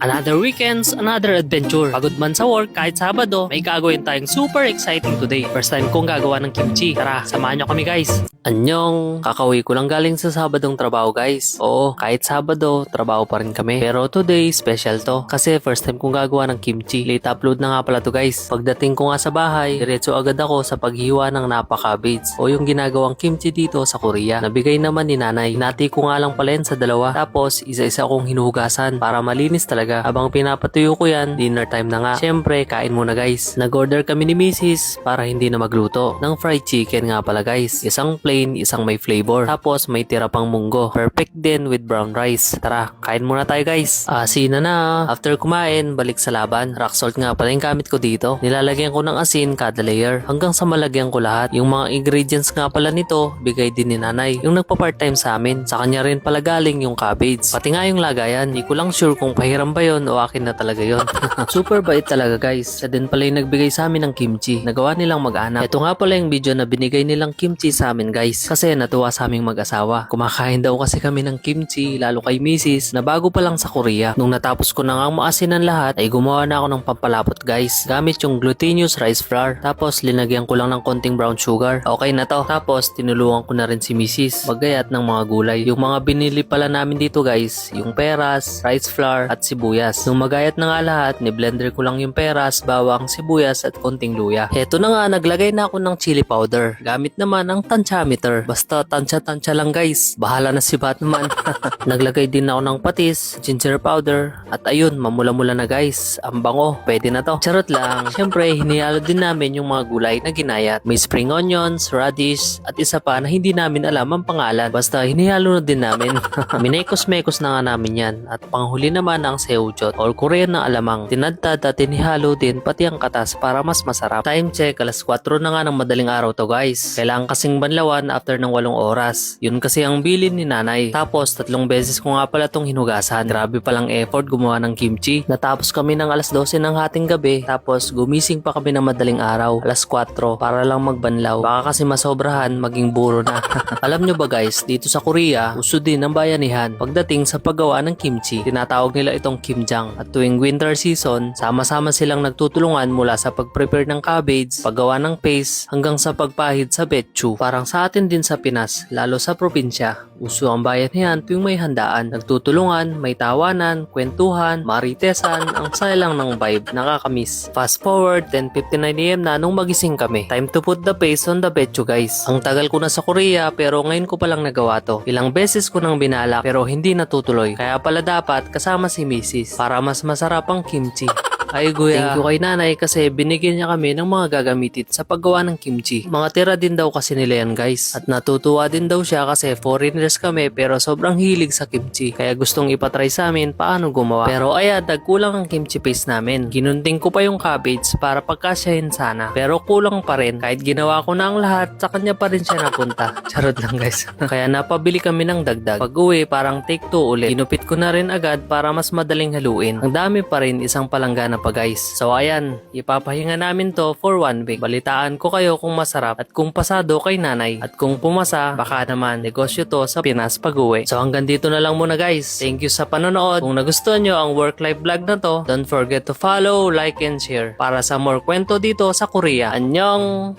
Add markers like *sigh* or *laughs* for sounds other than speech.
Another weekends, another adventure. Pagod man sa work, kahit Sabado, may gagawin tayong super exciting today. First time kong gagawa ng kimchi. Tara, samahan nyo kami guys. Anyong, kakauwi ko lang galing sa Sabadong trabaho guys. Oo, kahit Sabado, trabaho pa rin kami. Pero today, special to. Kasi first time kong gagawa ng kimchi. Late upload na nga pala to guys. Pagdating ko nga sa bahay, diretso agad ako sa paghiwa ng napa cabbage. O yung ginagawang kimchi dito sa Korea. Nabigay naman ni nanay. Nati ko nga lang pala sa dalawa. Tapos, isa-isa kong hinuhugasan para malinis talaga. Habang pinapatuyo ko yan, dinner time na nga. Siyempre, kain muna guys. Nag-order kami ni Mrs. para hindi na magluto. Ng fried chicken nga pala guys. Isang plain, isang may flavor. Tapos, may tira pang munggo. Perfect din with brown rice. Tara, kain muna tayo guys. Asin na na. After kumain, balik sa laban. Rock salt nga pala yung gamit ko dito. Nilalagyan ko ng asin kada layer. Hanggang sa malagyan ko lahat. Yung mga ingredients nga pala nito, bigay din ni nanay. Yung nagpa-part time sa amin. Sa kanya rin pala galing yung cabbage. Pati nga yung lagayan. Di ko lang sure kung pahiram ba yon o akin na talaga yon. *laughs* Super bait talaga guys. Siya din pala yung nagbigay sa amin ng kimchi. Nagawa nilang mag-anak. Ito nga pala yung video na binigay nilang kimchi sa amin guys. Kasi natuwa sa aming mag-asawa. Kumakain daw kasi kami ng kimchi, lalo kay misis, na bago pa lang sa Korea. Nung natapos ko na nga maasinan lahat, ay gumawa na ako ng pampalapot guys. Gamit yung glutinous rice flour. Tapos linagyan ko lang ng konting brown sugar. Okay na to. Tapos tinulungan ko na rin si misis. Maggayat ng mga gulay. Yung mga binili pala namin dito guys, yung peras, rice flour, at sibuyas. Nung magayat na nga lahat, ni-blender ko lang yung peras, bawang, sibuyas, at konting luya. Heto na nga, naglagay na ako ng chili powder. Gamit naman ang tantiameter. Basta tansya-tansya lang guys. Bahala na si Batman. *laughs* naglagay din ako ng patis, ginger powder, at ayun, mamula-mula na guys. Ang bango, pwede na to. Charot lang. Siyempre, hinihalo din namin yung mga gulay na ginayat. May spring onions, radish, at isa pa na hindi namin alam ang pangalan. Basta hinihalo na din namin. *laughs* Minekos-mekos na nga namin yan. At panghuli naman ang seuchot or Korean na alamang. Tinadtad at tinihalo din pati ang katas para mas masarap. Time check, alas 4 na nga ng madaling araw to guys. Kailangan kasing banlawan after ng 8 oras. Yun kasi ang bilin ni nanay. Tapos tatlong beses ko nga pala tong hinugasan. Grabe palang effort gumawa ng kimchi. Natapos kami ng alas 12 ng hating gabi. Tapos gumising pa kami ng madaling araw. Alas 4 para lang magbanlaw. Baka kasi masobrahan maging buro na. *laughs* Alam nyo ba guys, dito sa Korea, uso din ang bayanihan pagdating sa paggawa ng kimchi. Tinatawag nila itong kimjang. At tuwing winter season, sama-sama silang nagtutulungan mula sa pag-prepare ng cabbage, paggawa ng paste, hanggang sa pagpahid sa betchu. Parang sa atin din sa Pinas, lalo sa probinsya. Uso ang bayanihan tuwing may handaan. Nagtutulungan, may tawanan, kwentuhan, maritesan, ang saya lang ng vibe, nakakamiss. Fast forward, 10.59am na nung magising kami. Time to put the paste on the betchu guys. Ang tagal ko na sa Korea pero ngayon ko palang nagawa to. Ilang beses ko nang binalak pero hindi natutuloy. Kaya pala dapat kasama si Mrs. para mas masarap ang kimchi. Ay guya, thank you kay nanay kasi binigyan niya kami ng mga gagamitin sa paggawa ng kimchi. Mga tira din daw kasi nila yan guys. At natutuwa din daw siya kasi foreigners kami pero sobrang hilig sa kimchi. Kaya gustong ipatry sa amin paano gumawa. Pero ayan, nagkulang ang kimchi paste namin. Ginunting ko pa yung cabbage para pagkasyahin sana. Pero kulang pa rin. Kahit ginawa ko na ang lahat, sa kanya pa rin siya napunta. *laughs* Charot lang guys. *laughs* Kaya napabili kami ng dagdag. Pag uwi, parang take two ulit. Ginupit ko na rin agad para mas madaling haluin. Ang dami pa rin isang palanggana pa guys. So ayan, ipapahinga namin to for one week. Balitaan ko kayo kung masarap at kung pasado kay nanay. At kung pumasa, baka naman negosyo to sa Pinas pag uwi. So hanggang dito na lang muna guys. Thank you sa panonood. Kung nagustuhan nyo ang work-life vlog na to, don't forget to follow, like, and share para sa more kwento dito sa Korea. Annyeong!